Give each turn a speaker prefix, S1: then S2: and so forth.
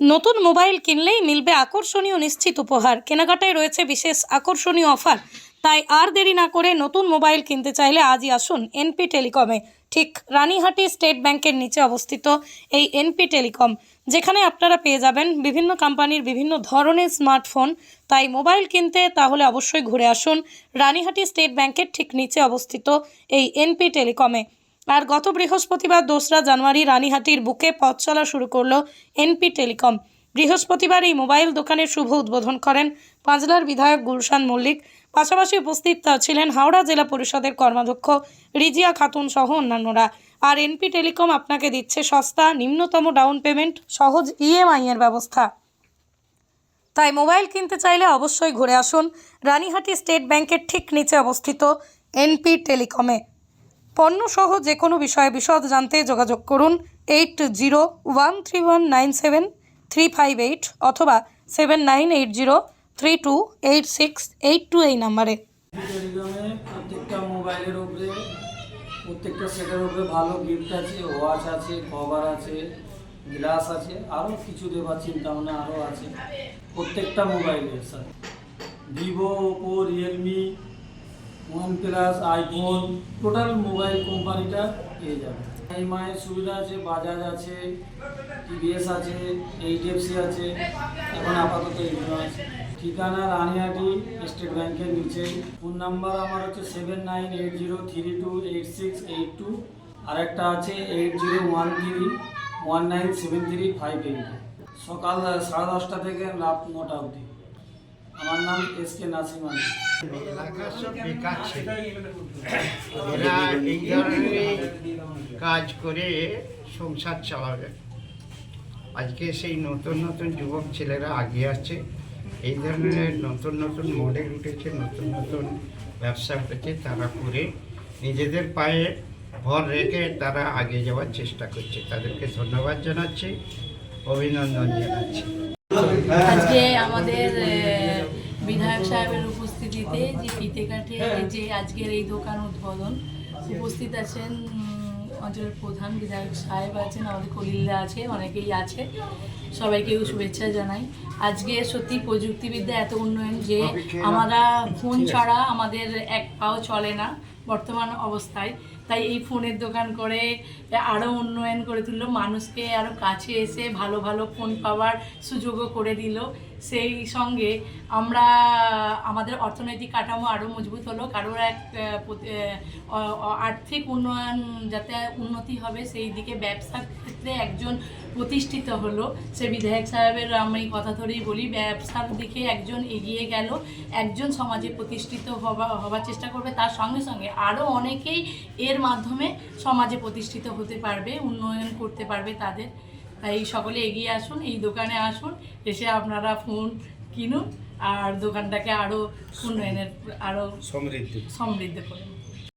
S1: নতুন মোবাইল কিনলেই মিলবে আকর্ষণীয় নিশ্চিত উপহার। কেনাকাটায় রয়েছে বিশেষ আকর্ষণীয় অফার। তাই আর দেরি না করে নতুন মোবাইল কিনতে চাইলে আজই আসুন এনপি টেলিকমে। ঠিক রানীহাটি স্টেট ব্যাংকের নিচে অবস্থিত এই এনপি টেলিকম, যেখানে আপনারা পেয়ে যাবেন বিভিন্ন কোম্পানির বিভিন্ন ধরনের স্মার্টফোন। তাই মোবাইল কিনতে তাহলে অবশ্যই ঘুরে আসুন রানীহাটি স্টেট ব্যাংকের ঠিক নিচে অবস্থিত এই এনপি টেলিকমে। আর গত বৃহস্পতিবার দোসরা জানুয়ারি রানীহাটির বুকে পথ চলা শুরু করল এনপি টেলিকম। বৃহস্পতিবার এই মোবাইল দোকানের শুভ উদ্বোধন করেন পাঁচলার বিধায়ক গুলশান মল্লিক। পাশাপাশি উপস্থিত ছিলেন হাওড়া জেলা পরিষদের কর্মাধ্যক্ষ রিজিয়া খাতুন সহ অন্যান্যরা। আর এনপি টেলিকম আপনাকে দিচ্ছে সস্তা, নিম্নতম ডাউন পেমেন্ট, সহজ ইএমআই এর ব্যবস্থা। তাই মোবাইল কিনতে চাইলে অবশ্যই ঘুরে আসুন রানীহাটি স্টেট ব্যাংকের ঠিক নিচে অবস্থিত এনপি টেলিকমে। পণ্যসহ যে কোনো বিষয়ে বিশদ জানতে যোগাযোগ করুন eight zero one three one nine seven three five eight অথবা seven nine eight zero three two eight six eight two এই নাম্বারে।
S2: প্রত্যেকটা মোবাইলের উপরে, প্রত্যেকটা সেটের উপরে ভালো গিফট আছে ওয়াচ আছে কভার আছে গ্লাস আছে আরও কিছু দেবার চিন্তা ভাবনা আরও আছে। প্রত্যেকটা মোবাইলের sir Vivo Oppo Realme OnePlus iPhone total mobile কোম্পানিটা পেয়ে যাবে। এমআইয়ের সুবিধা আছে বাজাজ আছে টিভিএস আছে এইচডিএফসি আছে, এখন আপাতত এইগুলো আছে। ঠিকানা রানিহাটি স্টেট ব্যাংকের নিচে। ফোন নাম্বার আমার হচ্ছে seven nine eight zero three two eight six eight two. আর একটা আছে eight zero one three one nine seven three five eight. সকাল, সাড়ে দশটা থেকে রাত নটা অবধি। আমার নাম এস কে নাসিম আলী
S3: এলাকার সব বেকার ছিল এরা এই ধরনের কাজ করে সংসার চালাবে। আজকে সেই নতুন নতুন যুবক ছেলেরা এগিয়ে আসছে। এই ধরনের নতুন নতুন মডেল উঠেছে নতুন নতুন ব্যবসা উঠেছে তারা করে নিজেদের পায়ে ভর রেখে তারা আগে যাওয়ার চেষ্টা করছে। তাদেরকে ধন্যবাদ জানাচ্ছি অভিনন্দন জানাচ্ছি।
S4: আজকে আমাদের বিধায়ক সাহেবের উপস্থিতিতে যে ফিতে কাঠে যে আজকের এই দোকান উদ্বোধন উপস্থিত আছেন অঞ্চলের প্রধান বিধায়ক সাহেব আছেন আমাদের কলিল্লা আছে অনেকেই আছে। সবাইকে শুভেচ্ছা জানাই। আজকে সত্যি প্রযুক্তিবিদ্যা এত উন্নয়ন যে আমরা ফোন ছাড়া আমাদের এক পাও চলে না বর্তমান অবস্থায়। তাই এই ফোনের দোকান করে আরও উন্নয়ন করে তুললো। মানুষকে আরও কাছে এসে ভালো ভালো ফোন পাওয়ার সুযোগও করে দিল। সেই সঙ্গে আমরা আমাদের অর্থনৈতিক কাঠামো আরও মজবুত হলো কারোর এক আর্থিক উন্নয়ন যাতে উন্নতি হবে সেই দিকে ব্যবসার ক্ষেত্রে একজন প্রতিষ্ঠিত হলো। সে বিধায়ক সাহেবের আমি কথা ধরেই বলি, ব্যবসার দিকে একজন এগিয়ে গেল, একজন সমাজে প্রতিষ্ঠিত হবা, হবার চেষ্টা করবে, তার সঙ্গে সঙ্গে আরও অনেকেই এর মাধ্যমে সমাজে প্রতিষ্ঠিত হতে পারবে, উন্নয়ন করতে পারবে তাদের। তাই সকলে এগিয়ে আসুন এই দোকানে আসুন এসে আপনারা ফোন কিনুন আর দোকানটাকে আরও উন্নয়নের আরও
S5: সমৃদ্ধ।
S4: সমৃদ্ধ করুন